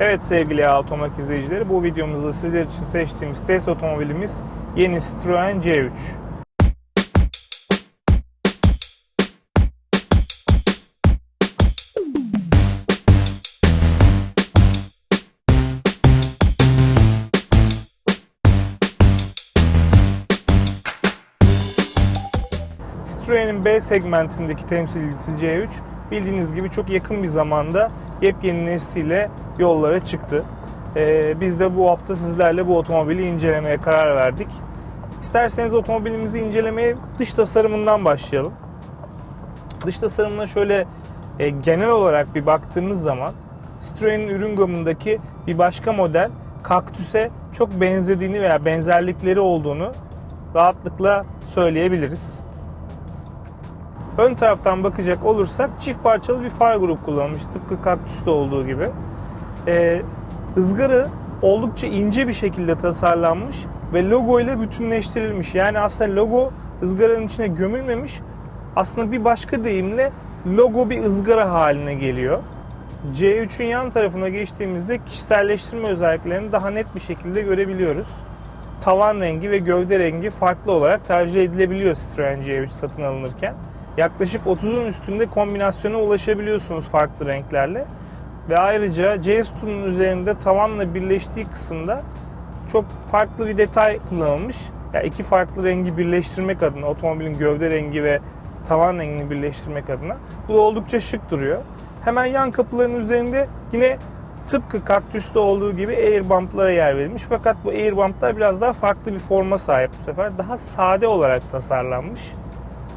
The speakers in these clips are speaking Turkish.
Evet sevgili Automak izleyicileri bu videomuzda sizler için seçtiğimiz test otomobilimiz yeni Citroen C3. Citroen'in B segmentindeki temsilcisi C3 bildiğiniz gibi çok yakın bir zamanda yepyeni nesliyle yollara çıktı. Ee, biz de bu hafta sizlerle bu otomobili incelemeye karar verdik. İsterseniz otomobilimizi incelemeye dış tasarımından başlayalım. Dış tasarımına şöyle e, genel olarak bir baktığımız zaman Citroen'in ürün gamındaki bir başka model Cactus'e çok benzediğini veya benzerlikleri olduğunu rahatlıkla söyleyebiliriz. Ön taraftan bakacak olursak çift parçalı bir far grup kullanılmış. Tıpkı kaktüste olduğu gibi. Ee, ızgarı oldukça ince bir şekilde tasarlanmış ve logo ile bütünleştirilmiş. Yani aslında logo ızgaranın içine gömülmemiş. Aslında bir başka deyimle logo bir ızgara haline geliyor. C3'ün yan tarafına geçtiğimizde kişiselleştirme özelliklerini daha net bir şekilde görebiliyoruz. Tavan rengi ve gövde rengi farklı olarak tercih edilebiliyor Citroen C3 satın alınırken yaklaşık 30'un üstünde kombinasyona ulaşabiliyorsunuz farklı renklerle. Ve ayrıca C-Stu'nun üzerinde tavanla birleştiği kısımda çok farklı bir detay kullanılmış. Yani iki farklı rengi birleştirmek adına, otomobilin gövde rengi ve tavan rengini birleştirmek adına. Bu da oldukça şık duruyor. Hemen yan kapıların üzerinde yine tıpkı kaktüste olduğu gibi air bump'lara yer verilmiş. Fakat bu air bump'lar biraz daha farklı bir forma sahip bu sefer. Daha sade olarak tasarlanmış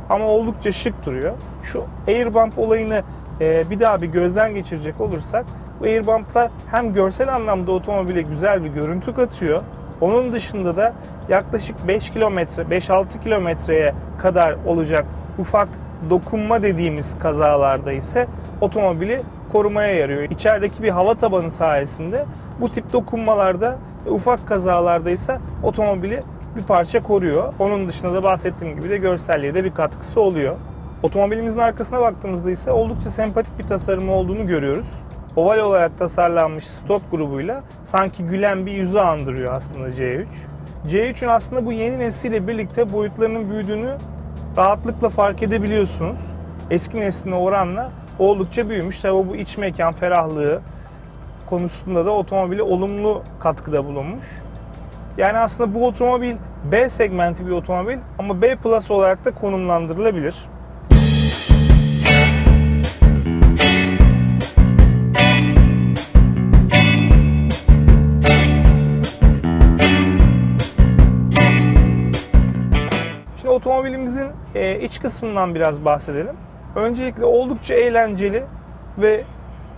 ama oldukça şık duruyor. Şu air bump olayını e, bir daha bir gözden geçirecek olursak bu air bump'lar hem görsel anlamda otomobile güzel bir görüntü katıyor. Onun dışında da yaklaşık 5 kilometre, 5-6 kilometreye kadar olacak ufak dokunma dediğimiz kazalarda ise otomobili korumaya yarıyor. İçerideki bir hava tabanı sayesinde bu tip dokunmalarda ufak kazalarda ise otomobili bir parça koruyor. Onun dışında da bahsettiğim gibi de görselliğe de bir katkısı oluyor. Otomobilimizin arkasına baktığımızda ise oldukça sempatik bir tasarımı olduğunu görüyoruz. Oval olarak tasarlanmış stop grubuyla sanki gülen bir yüzü andırıyor aslında C3. C3'ün aslında bu yeni nesliyle birlikte boyutlarının büyüdüğünü rahatlıkla fark edebiliyorsunuz. Eski nesline oranla oldukça büyümüş. Tabi bu iç mekan ferahlığı konusunda da otomobile olumlu katkıda bulunmuş. Yani aslında bu otomobil B segmenti bir otomobil ama B Plus olarak da konumlandırılabilir. Otomobilimizin e, iç kısmından biraz bahsedelim. Öncelikle oldukça eğlenceli ve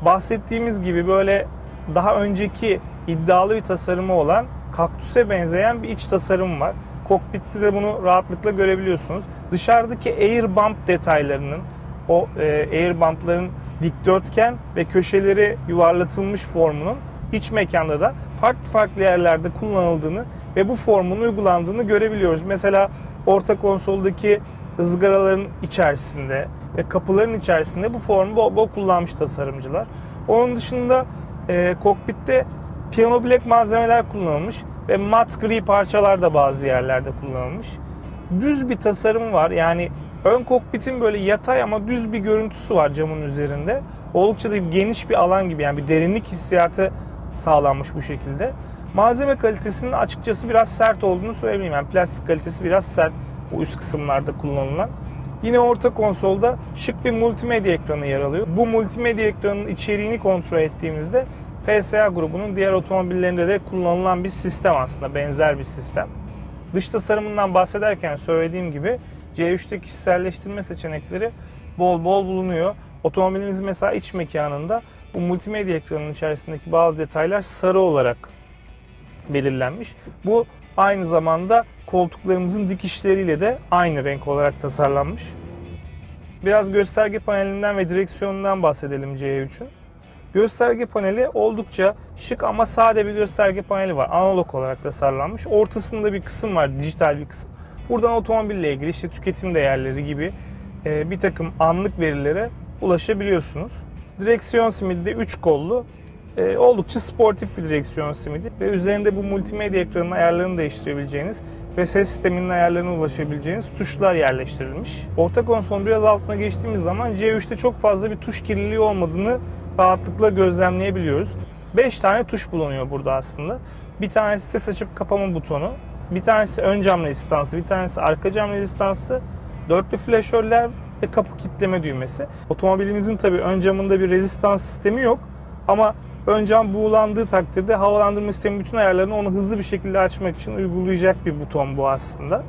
bahsettiğimiz gibi böyle daha önceki iddialı bir tasarımı olan kaktüse benzeyen bir iç tasarım var. Kokpitte de bunu rahatlıkla görebiliyorsunuz. Dışarıdaki air bump detaylarının, o e, air bumpların dikdörtgen ve köşeleri yuvarlatılmış formunun iç mekanda da farklı farklı yerlerde kullanıldığını ve bu formun uygulandığını görebiliyoruz. Mesela orta konsoldaki ızgaraların içerisinde ve kapıların içerisinde bu formu bol bol kullanmış tasarımcılar. Onun dışında e, kokpitte Piyano bilek malzemeler kullanılmış ve mat gri parçalar da bazı yerlerde kullanılmış. Düz bir tasarım var. Yani ön kokpitin böyle yatay ama düz bir görüntüsü var camın üzerinde. Oldukça da geniş bir alan gibi yani bir derinlik hissiyatı sağlanmış bu şekilde. Malzeme kalitesinin açıkçası biraz sert olduğunu söyleyeyim. Yani plastik kalitesi biraz sert bu üst kısımlarda kullanılan. Yine orta konsolda şık bir multimedya ekranı yer alıyor. Bu multimedya ekranının içeriğini kontrol ettiğimizde PSA grubunun diğer otomobillerinde de kullanılan bir sistem aslında benzer bir sistem. Dış tasarımından bahsederken söylediğim gibi C3'te kişiselleştirme seçenekleri bol bol bulunuyor. Otomobilimiz mesela iç mekanında bu multimedya ekranının içerisindeki bazı detaylar sarı olarak belirlenmiş. Bu aynı zamanda koltuklarımızın dikişleriyle de aynı renk olarak tasarlanmış. Biraz gösterge panelinden ve direksiyonundan bahsedelim C3'ün. Gösterge paneli oldukça şık ama sade bir gösterge paneli var. Analog olarak tasarlanmış. Ortasında bir kısım var, dijital bir kısım. Buradan otomobille ilgili işte tüketim değerleri gibi e, bir takım anlık verilere ulaşabiliyorsunuz. Direksiyon simidi de 3 kollu e, oldukça sportif bir direksiyon sistemiydi ve üzerinde bu multimedya ekranının ayarlarını değiştirebileceğiniz ve ses sisteminin ayarlarına ulaşabileceğiniz tuşlar yerleştirilmiş. Orta konsolun biraz altına geçtiğimiz zaman C3'te çok fazla bir tuş kirliliği olmadığını rahatlıkla gözlemleyebiliyoruz. 5 tane tuş bulunuyor burada aslında. Bir tanesi ses açıp kapama butonu, bir tanesi ön cam rezistansı, bir tanesi arka cam rezistansı, dörtlü flaşörler ve kapı kilitleme düğmesi. Otomobilimizin tabii ön camında bir rezistans sistemi yok ama ön cam buğulandığı takdirde havalandırma sistemi bütün ayarlarını onu hızlı bir şekilde açmak için uygulayacak bir buton bu aslında.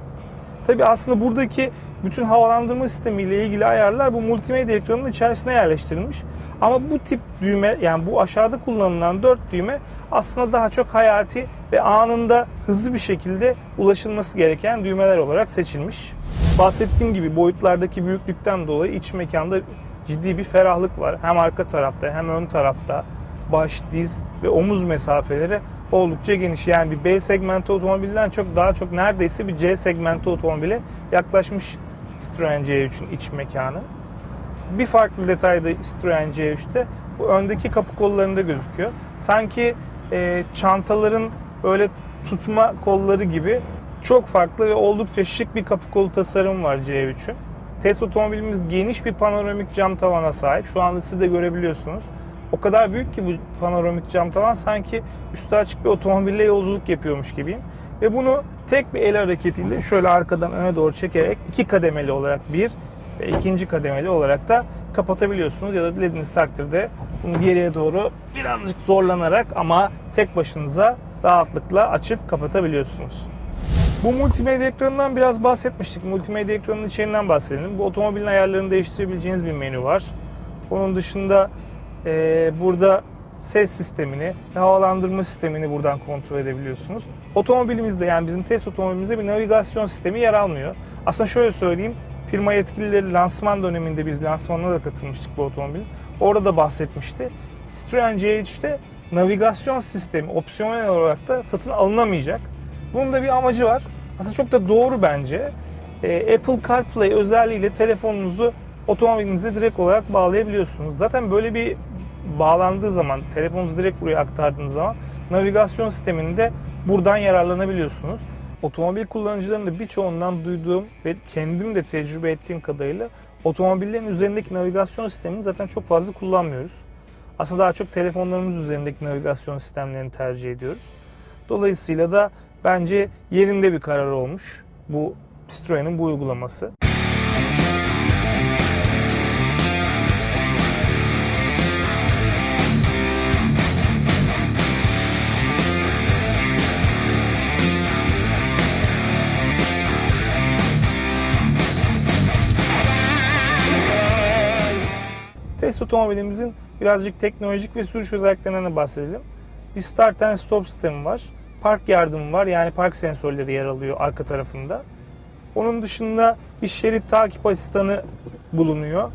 Tabii aslında buradaki bütün havalandırma sistemiyle ilgili ayarlar bu multimedya ekranının içerisine yerleştirilmiş. Ama bu tip düğme yani bu aşağıda kullanılan 4 düğme aslında daha çok hayati ve anında hızlı bir şekilde ulaşılması gereken düğmeler olarak seçilmiş. Bahsettiğim gibi boyutlardaki büyüklükten dolayı iç mekanda ciddi bir ferahlık var. Hem arka tarafta hem ön tarafta baş, diz ve omuz mesafeleri oldukça geniş. Yani bir B segmenti otomobilden çok daha çok neredeyse bir C segmenti otomobile yaklaşmış Citroen C3'ün iç mekanı. Bir farklı detay da Citroen C3'te bu öndeki kapı kollarında gözüküyor. Sanki e, çantaların böyle tutma kolları gibi çok farklı ve oldukça şık bir kapı kolu tasarımı var C3'ün. Test otomobilimiz geniş bir panoramik cam tavana sahip. Şu anda siz de görebiliyorsunuz. O kadar büyük ki bu panoramik cam tavan sanki üstü açık bir otomobille yolculuk yapıyormuş gibiyim. Ve bunu tek bir el hareketiyle şöyle arkadan öne doğru çekerek iki kademeli olarak bir ve ikinci kademeli olarak da kapatabiliyorsunuz. Ya da dilediğiniz takdirde bunu geriye doğru birazcık zorlanarak ama tek başınıza rahatlıkla açıp kapatabiliyorsunuz. Bu multimedya ekranından biraz bahsetmiştik. Multimedya ekranının içeriğinden bahsedelim. Bu otomobilin ayarlarını değiştirebileceğiniz bir menü var. Onun dışında e, burada ses sistemini ve havalandırma sistemini buradan kontrol edebiliyorsunuz. Otomobilimizde yani bizim test otomobilimizde bir navigasyon sistemi yer almıyor. Aslında şöyle söyleyeyim. Firma yetkilileri lansman döneminde biz lansmanına da katılmıştık bu otomobilin. Orada da bahsetmişti. Citroen C3'te navigasyon sistemi opsiyonel olarak da satın alınamayacak. Bunun da bir amacı var. Aslında çok da doğru bence. E, Apple CarPlay özelliğiyle telefonunuzu otomobilinize direkt olarak bağlayabiliyorsunuz. Zaten böyle bir bağlandığı zaman, telefonunuzu direkt buraya aktardığınız zaman navigasyon sisteminde buradan yararlanabiliyorsunuz. Otomobil kullanıcılarının da birçoğundan duyduğum ve kendim de tecrübe ettiğim kadarıyla otomobillerin üzerindeki navigasyon sistemini zaten çok fazla kullanmıyoruz. Aslında daha çok telefonlarımız üzerindeki navigasyon sistemlerini tercih ediyoruz. Dolayısıyla da bence yerinde bir karar olmuş bu Citroen'in bu uygulaması. Test otomobilimizin birazcık teknolojik ve sürüş özelliklerinden de bahsedelim. Bir start and stop sistemi var. Park yardımı var. Yani park sensörleri yer alıyor arka tarafında. Onun dışında bir şerit takip asistanı bulunuyor.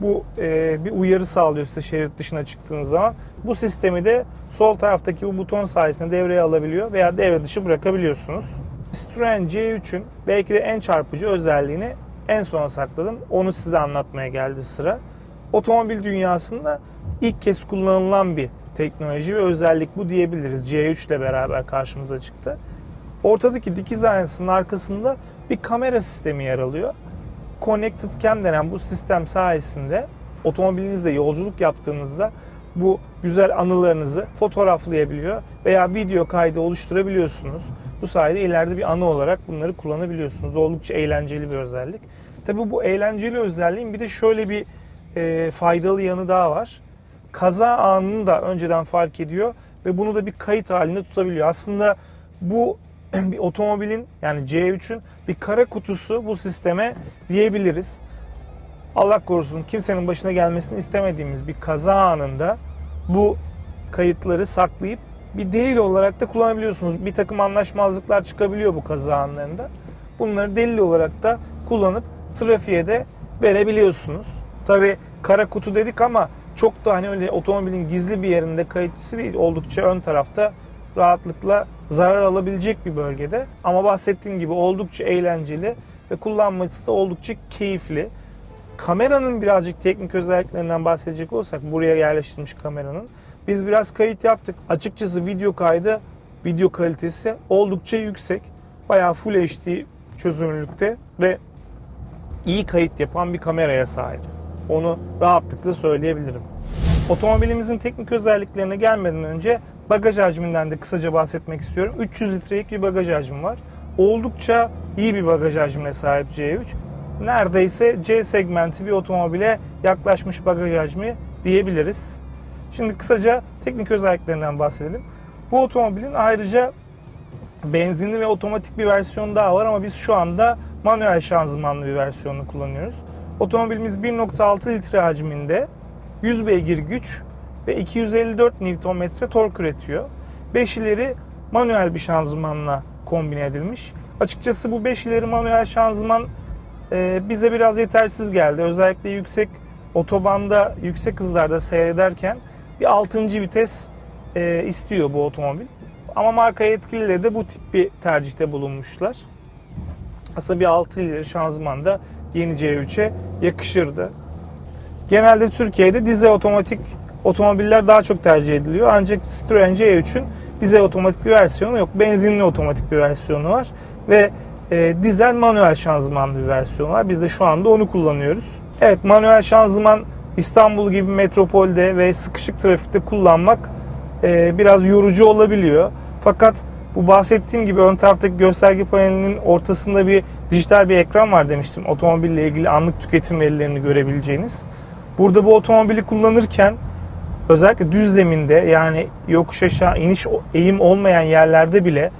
Bu e, bir uyarı sağlıyor size şerit dışına çıktığınız zaman. Bu sistemi de sol taraftaki bu buton sayesinde devreye alabiliyor veya devre dışı bırakabiliyorsunuz. Citroen C3'ün belki de en çarpıcı özelliğini en sona sakladım. Onu size anlatmaya geldi sıra otomobil dünyasında ilk kez kullanılan bir teknoloji ve özellik bu diyebiliriz. C3 ile beraber karşımıza çıktı. Ortadaki dikiz aynasının arkasında bir kamera sistemi yer alıyor. Connected Cam denen bu sistem sayesinde otomobilinizde yolculuk yaptığınızda bu güzel anılarınızı fotoğraflayabiliyor veya video kaydı oluşturabiliyorsunuz. Bu sayede ileride bir anı olarak bunları kullanabiliyorsunuz. Oldukça eğlenceli bir özellik. Tabii bu eğlenceli özelliğin bir de şöyle bir e, faydalı yanı daha var. Kaza anını da önceden fark ediyor ve bunu da bir kayıt halinde tutabiliyor. Aslında bu bir otomobilin yani C3'ün bir kara kutusu bu sisteme diyebiliriz. Allah korusun kimsenin başına gelmesini istemediğimiz bir kaza anında bu kayıtları saklayıp bir delil olarak da kullanabiliyorsunuz. Bir takım anlaşmazlıklar çıkabiliyor bu kaza anlarında. Bunları delil olarak da kullanıp trafiğe de verebiliyorsunuz. Tabi kara kutu dedik ama çok da hani öyle otomobilin gizli bir yerinde kayıtçısı değil. Oldukça ön tarafta rahatlıkla zarar alabilecek bir bölgede. Ama bahsettiğim gibi oldukça eğlenceli ve kullanması da oldukça keyifli. Kameranın birazcık teknik özelliklerinden bahsedecek olsak buraya yerleştirilmiş kameranın Biz biraz kayıt yaptık. Açıkçası video kaydı, video kalitesi oldukça yüksek. Bayağı Full HD çözünürlükte ve iyi kayıt yapan bir kameraya sahip. Onu rahatlıkla söyleyebilirim. Otomobilimizin teknik özelliklerine gelmeden önce bagaj hacminden de kısaca bahsetmek istiyorum. 300 litrelik bir bagaj hacmi var. Oldukça iyi bir bagaj hacmine sahip C3. Neredeyse C segmenti bir otomobile yaklaşmış bagaj hacmi diyebiliriz. Şimdi kısaca teknik özelliklerinden bahsedelim. Bu otomobilin ayrıca benzinli ve otomatik bir versiyonu daha var ama biz şu anda manuel şanzımanlı bir versiyonunu kullanıyoruz. Otomobilimiz 1.6 litre hacminde 100 beygir güç ve 254 Nm tork üretiyor. 5 ileri manuel bir şanzımanla kombine edilmiş. Açıkçası bu 5 ileri manuel şanzıman e, bize biraz yetersiz geldi. Özellikle yüksek otobanda, yüksek hızlarda seyrederken bir 6. vites e, istiyor bu otomobil. Ama marka yetkilileri de bu tip bir tercihte bulunmuşlar. Aslında bir 6 ileri şanzıman da yeni C3'e yakışırdı. Genelde Türkiye'de dizel otomatik otomobiller daha çok tercih ediliyor. Ancak Citroen C3'ün dizel otomatik bir versiyonu yok. Benzinli otomatik bir versiyonu var. Ve e, dizel manuel şanzımanlı bir versiyonu var. Biz de şu anda onu kullanıyoruz. Evet manuel şanzıman İstanbul gibi metropolde ve sıkışık trafikte kullanmak e, biraz yorucu olabiliyor. Fakat bu bahsettiğim gibi ön taraftaki gösterge panelinin ortasında bir dijital bir ekran var demiştim. Otomobille ilgili anlık tüketim verilerini görebileceğiniz. Burada bu otomobili kullanırken özellikle düz zeminde yani yokuş aşağı iniş eğim olmayan yerlerde bile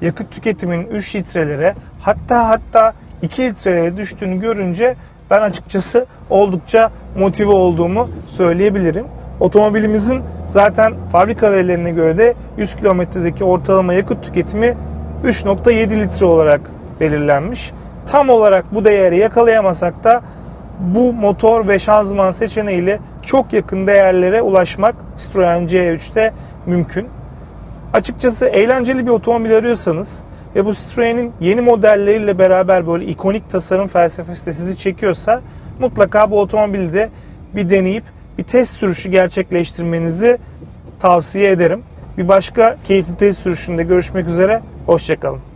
yakıt tüketiminin 3 litrelere hatta hatta 2 litrelere düştüğünü görünce ben açıkçası oldukça motive olduğumu söyleyebilirim. Otomobilimizin zaten fabrika verilerine göre de 100 kilometredeki ortalama yakıt tüketimi 3.7 litre olarak belirlenmiş. Tam olarak bu değeri yakalayamasak da bu motor ve şanzıman seçeneğiyle çok yakın değerlere ulaşmak Citroen C3'te mümkün. Açıkçası eğlenceli bir otomobil arıyorsanız ve bu Citroen'in yeni modelleriyle beraber böyle ikonik tasarım felsefesi de sizi çekiyorsa mutlaka bu otomobili de bir deneyip bir test sürüşü gerçekleştirmenizi tavsiye ederim. Bir başka keyifli test sürüşünde görüşmek üzere. Hoşçakalın.